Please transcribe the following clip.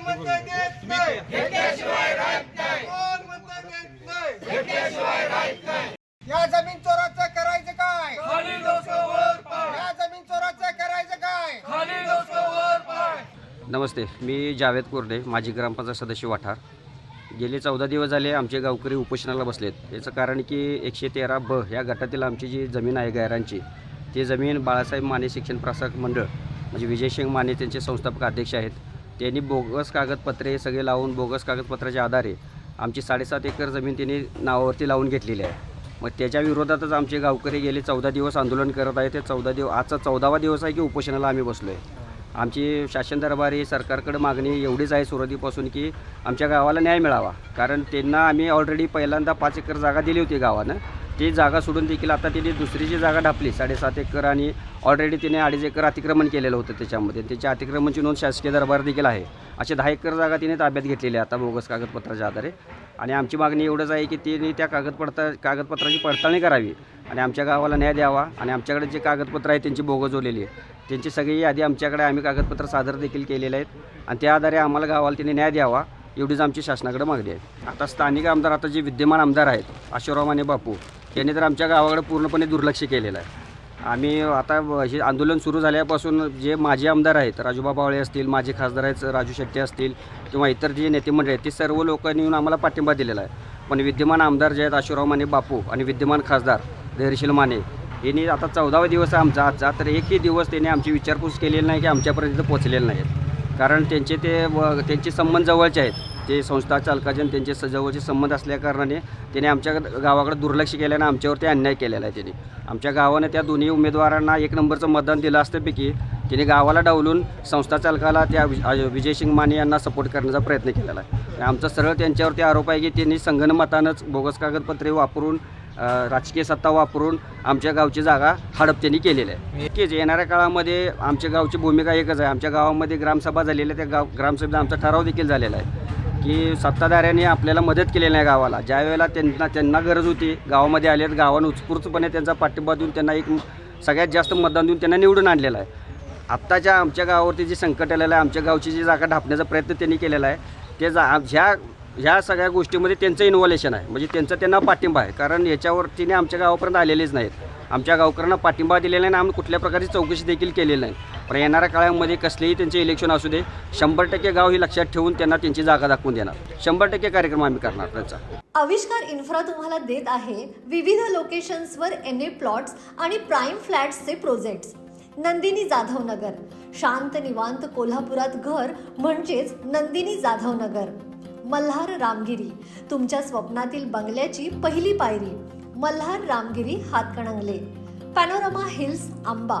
कोण म्हणतं देत नाही कोण म्हणतं देत नाही या जमीन चोराचं करायचं काय? खाली डोकं वर पाय. या जमीन चोराचं करायचं काय? खाली डोकं वर पाय. नमस्ते मी जावेद कोरडे माजी ग्रामपंचायत सदस्य वाठार. गेले चौदा दिवस झाले आमचे गावकरी उपोषणाला बसलेत. याचं कारण की एकशे तेरा ब या गटातील आमची जी जमीन आहे गायरांची ती जमीन बाळासाहेब माने शिक्षण प्रसारक मंडळ म्हणजे विजयसिंग माने त्यांचे संस्थापक अध्यक्ष आहेत. त्यांनी बोगस कागदपत्रे सगळे लावून बोगस कागदपत्राच्या आधारे आमची साडेसात एकर जमीन त्यांनी नावावरती लावून घेतलेली आहे. मग त्याच्या विरोधातच आमचे गावकरी गेले चौदा दिवस आंदोलन करत आहे ते चौदा दिवस आजचा चौदावा दिवस आहे की उपोषणाला आम्ही बसलो आहे आमची शासन दरबारी सरकारकडे मागणी एवढीच आहे सुरुवातीपासून की आमच्या गावाला न्याय मिळावा. कारण त्यांना आम्ही ऑलरेडी पहिल्यांदा पाच एकर जागा दिली होती गावानं. ती जागा सोडून देखील आता त्यांनी दुसरीची जागा ढापली साडेसात एकर आणि ऑलरेडी तिने अडीच एकर अतिक्रमण केलेलं होतं त्याच्यामध्ये. त्याच्या अतिक्रमणची नोंद शासकीय दरबार देखील आहे. असे दहा एकर जागा तिने ताब्यात घेतलेली आहे आता बोगस कागदपत्राच्या आधारे. आणि आमची मागणी एवढंच आहे की तिने त्या कागदपत्रा कागदपत्राची पडताळणी करावी आणि आमच्या गावाला न्याय द्यावा आणि आमच्याकडे जे कागदपत्र आहे त्यांची बोगस जोडलेली आहे त्यांची सगळी यादी आमच्याकडे आम्ही कागदपत्र सादर देखील केलेले आहेत आणि त्या आधारे आम्हाला गावाला तिने न्याय द्यावा एवढीच आमची शासनाकडे मागणी आहे. आता स्थानिक आमदार आता जे विद्यमान आमदार आहेत अशोकराव माने बापू यांनी तर आमच्या गावाकडे पूर्णपणे दुर्लक्ष केलेलं आहे. आम्ही आता हे आंदोलन सुरू झाल्यापासून जे माजी आमदार आहेत राजूबा बावळे असतील माजी खासदार आहेत राजू शेट्टी असतील किंवा इतर जे नेते मंडळी आहेत ते सर्व लोकांनी येऊन आम्हाला पाठिंबा दिलेला आहे. पण विद्यमान आमदार जे आहेत अशोकराव माने बापू आणि विद्यमान खासदार धैर्यशील माने यांनी आता चौदावा दिवस आहे आमचा. आजचा तर एकही दिवस त्यांनी आमची विचारपूस केलेली नाही की आमच्यापर्यंत पोचलेले नाहीत. कारण त्यांचे ते व त्यांचे संबंध जवळचे आहेत. ते संस्था चालकाचे आणि त्यांचे स- जवळचे संबंध असल्याकारणाने त्याने आमच्या गावाकडे दुर्लक्ष केल्यानं आमच्यावरती अन्याय केलेला आहे त्यांनी. आमच्या गावानं त्या दोन्ही उमेदवारांना एक नंबरचं मतदान दिलं असल्यापैकी त्यांनी गावाला डावलून संस्था चालकाला त्या वि- सिंग माने यांना सपोर्ट करण्याचा प्रयत्न केलेला आहे. आमचा सरळ त्यांच्यावरती आरोप आहे की त्यांनी संगणमतानंच बोगस कागदपत्रे वापरून राजकीय सत्ता वापरून आमच्या गावची जागा हडप त्यांनी केलेली आहे. नक्कीच येणाऱ्या काळामध्ये आमच्या गावची भूमिका एकच आहे. आमच्या गावामध्ये ग्रामसभा झालेली आहे त्या गाव ग्रामसभेत आमचा ठराव देखील झालेला आहे. की सत्ताधाऱ्यांनी आपल्याला मदत केलेली आहे गावाला. ज्या वेळेला त्यांना त्यांना गरज होती गावामध्ये आले आहेत गावानं उत्स्फूर्तपणे त्यांचा पाठिंबा देऊन त्यांना एक सगळ्यात जास्त मतदान देऊन त्यांना निवडून आणलेलं आहे. आत्ताच्या आमच्या गावावरती जे संकट आलेलं आहे आमच्या गावची जी जागा ढापण्याचा प्रयत्न त्यांनी केलेला आहे ते जा ह्या ह्या सगळ्या गोष्टीमध्ये त्यांचं इन्व्हॉल्युशन आहे. म्हणजे त्यांचा त्यांना पाठिंबा आहे. कारण याच्यावर तिने आमच्या गावापर्यंत आलेलेच नाहीत. आमच्या गावकऱ्यांना पाठिंबा दिलेला नाही आम्ही कुठल्या प्रकारची चौकशी देखील केलेली नाही. पण येणाऱ्या काळामध्ये कसलेही त्यांचे इलेक्शन असू दे शंभर टक्के गाव ही लक्षात ठेवून त्यांना त्यांची जागा दाखवून देणार. शंभर टक्के कार्यक्रम आम्ही करणार त्यांचा. आविष्कार इन्फ्रा तुम्हाला देत आहे विविध लोकेशन्सवर एन ए प्लॉट्स आणि प्राईम फ्लॅट्सचे प्रोजेक्ट्स नंदिनी जाधव नगर. शांत निवांत कोल्हापुरात घर म्हणजेच नंदिनी जाधव नगर. मल्हार रामगिरी. तुमच्या स्वप्नातील बंगल्याची पहिली पायरी. Malhar Ramgiri Hatkanangale. Panorama hills Amba.